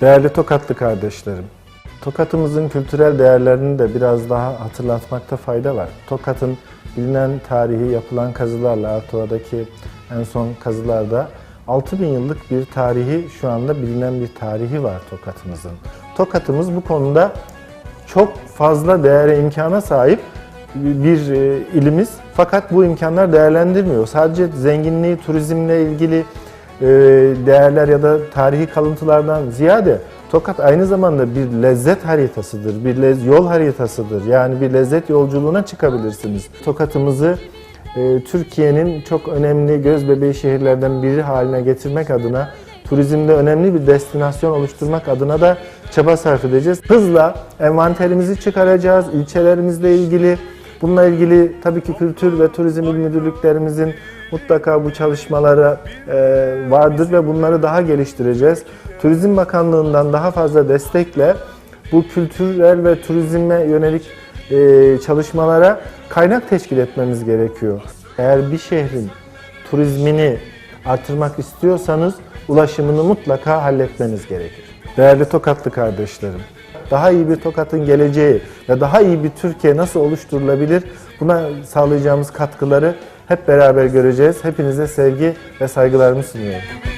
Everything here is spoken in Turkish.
Değerli Tokatlı kardeşlerim, Tokat'ımızın kültürel değerlerini de biraz daha hatırlatmakta fayda var. Tokat'ın bilinen tarihi yapılan kazılarla Artua'daki en son kazılarda 6000 yıllık bir tarihi şu anda bilinen bir tarihi var Tokat'ımızın. Tokat'ımız bu konuda çok fazla değere imkana sahip bir e, ilimiz. Fakat bu imkanlar değerlendirmiyor. Sadece zenginliği, turizmle ilgili değerler ya da tarihi kalıntılardan ziyade Tokat aynı zamanda bir lezzet haritasıdır, bir lez, yol haritasıdır. Yani bir lezzet yolculuğuna çıkabilirsiniz. Tokat'ımızı e, Türkiye'nin çok önemli göz bebeği şehirlerden biri haline getirmek adına turizmde önemli bir destinasyon oluşturmak adına da çaba sarf edeceğiz. Hızla envanterimizi çıkaracağız, ilçelerimizle ilgili. Bununla ilgili tabii ki Kültür ve Turizm İl Müdürlüklerimizin mutlaka bu çalışmaları e, vardır ve bunları daha geliştireceğiz. Turizm Bakanlığı'ndan daha fazla destekle bu kültürel ve turizme yönelik e, çalışmalara kaynak teşkil etmemiz gerekiyor. Eğer bir şehrin turizmini artırmak istiyorsanız ulaşımını mutlaka halletmeniz gerekir. Değerli Tokatlı kardeşlerim, daha iyi bir Tokat'ın geleceği ve daha iyi bir Türkiye nasıl oluşturulabilir buna sağlayacağımız katkıları hep beraber göreceğiz. Hepinize sevgi ve saygılarımı sunuyorum.